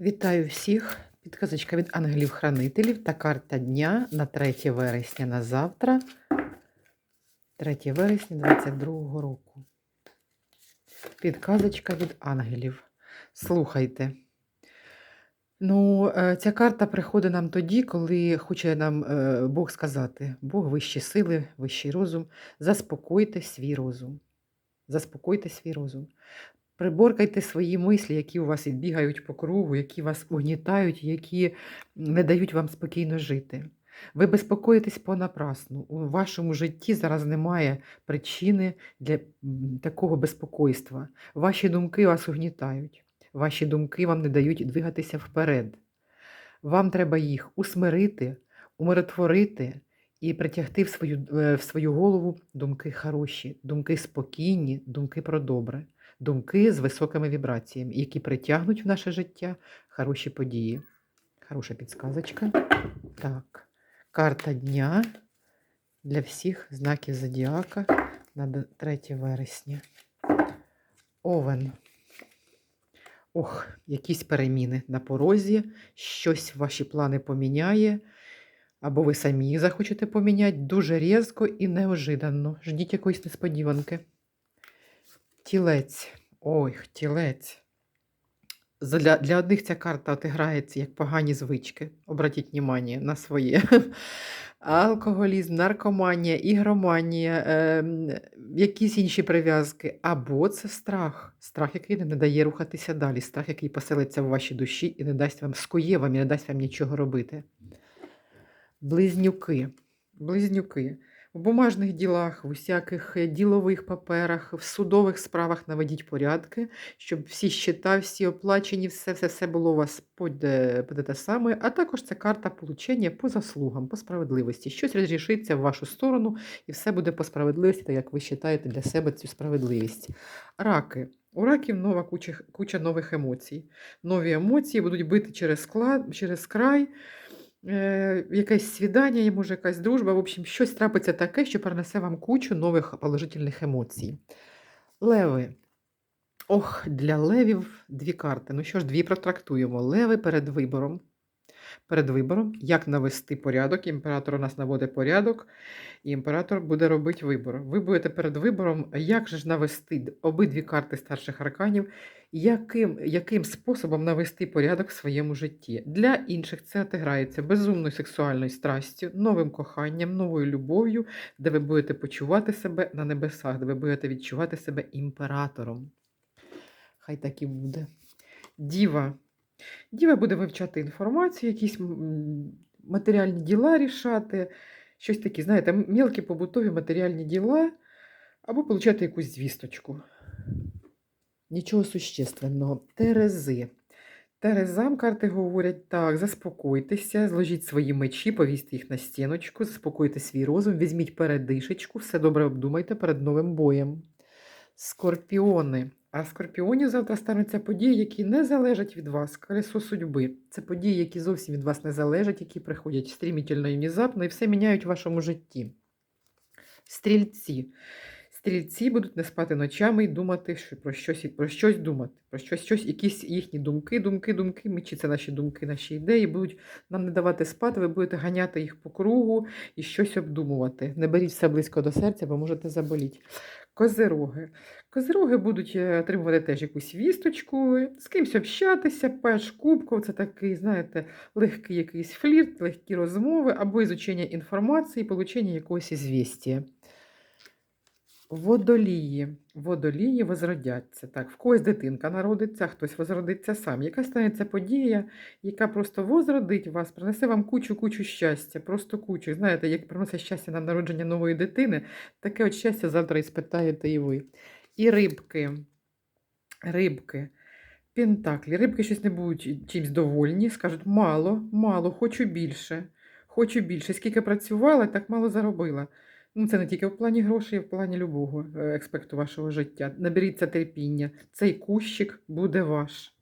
Вітаю всіх! Підказочка від ангелів-хранителів та карта дня на 3 вересня на завтра, 3 вересня 22 року. Підказочка від ангелів. Слухайте. Ну, е, ця карта приходить нам тоді, коли хоче нам е, Бог сказати: Бог вищі сили, вищий розум. Заспокойте свій розум. Заспокойте свій розум. Приборкайте свої мислі, які у вас бігають по кругу, які вас угнітають, які не дають вам спокійно жити. Ви безпокоїтесь понапрасну. У вашому житті зараз немає причини для такого безпокойства. Ваші думки вас угнітають, ваші думки вам не дають двигатися вперед. Вам треба їх усмирити, умиротворити і притягти в свою, е, в свою голову думки хороші, думки спокійні, думки про добре думки з високими вібраціями, які притягнуть в наше життя хороші події. Хороша підсказочка. Так, карта дня для всіх знаків зодіака на 3 вересня. Овен. Ох, якісь переміни на порозі, щось ваші плани поміняє, або ви самі захочете поміняти дуже різко і неожиданно. Ждіть якоїсь несподіванки. Тілець. Ой, тілець. Для, для одних ця карта отиграється як погані звички. Обратіть увагу на своє. Алкоголізм, наркоманія, ігроманія, ем, якісь інші прив'язки. Або це страх. Страх, який не дає рухатися далі. Страх, який поселиться в вашій душі і не дасть вам скує вам і не дасть вам нічого робити. Близнюки. Близнюки. В бумажних ділах, в усяких е, ділових паперах, в судових справах наведіть порядки, щоб всі щита, всі оплачені, все, все, все було у вас під, е, під те саме. А також це карта получення по заслугам, по справедливості. Щось розрішиться в вашу сторону, і все буде по справедливості, так як ви вважаєте для себе цю справедливість. Раки. У раків нова куча, куча нових емоцій. Нові емоції будуть бити через, склад, через край якесь свідання, може якась дружба, в общем, щось трапиться таке, що принесе вам кучу нових положительних емоцій. Леви. Ох, для левів дві карти. Ну що ж, дві протрактуємо. Леви перед вибором. Перед вибором, як навести порядок. Імператор у нас наводить порядок, і імператор буде робити вибор. Ви будете перед вибором, як же ж навести обидві карти старших арканів, яким, яким способом навести порядок в своєму житті. Для інших це отиграється безумною сексуальною страстю, новим коханням, новою любов'ю, де ви будете почувати себе на небесах, де ви будете відчувати себе імператором. Хай так і буде. Діва. Діва буде вивчати інформацію, якісь матеріальні діла рішати, щось такі, знаєте, мілкі побутові матеріальні діла, або получати якусь звісточку. Нічого существенного. Терези. Терезам карти говорять так: заспокойтеся, зложіть свої мечі, повісьте їх на стіночку, заспокойте свій розум, візьміть передишечку, все добре обдумайте перед новим боєм. Скорпіони. А скорпіонів завтра стануться події, які не залежать від вас, колесо судьби. Це події, які зовсім від вас не залежать, які приходять стрімітельно і внезапно і все міняють в вашому житті. Стрільці. Стрільці будуть не спати ночами і думати що про щось, про щось думати, про щось, щось, якісь їхні думки, думки, думки, мечі це наші думки, наші ідеї, будуть нам не давати спати, ви будете ганяти їх по кругу і щось обдумувати. Не беріть все близько до серця, бо можете заболіти. Козироги. Козироги будуть е, отримувати теж якусь вісточку, з кимось общатися, пеш кубков, це такий, знаєте, легкий якийсь флірт, легкі розмови або ізучення інформації, получення якогось ізвістія. Водолії. Водолії возродяться. Так, в когось дитинка народиться, хтось возродиться сам. Яка станеться подія, яка просто возродить вас, принесе вам кучу-кучу щастя, просто кучу. Знаєте, як приносить щастя на народження нової дитини, таке от щастя завтра і спитаєте і ви. І рибки. Рибки. Пентаклі. Рибки щось не будуть чимось довольні, скажуть, мало, мало, хочу більше. Хочу більше. Скільки працювала, так мало заробила. Ну, це не тільки в плані грошей, а в плані любого е, аспекту вашого життя. Наберіться терпіння. Цей кущик буде ваш.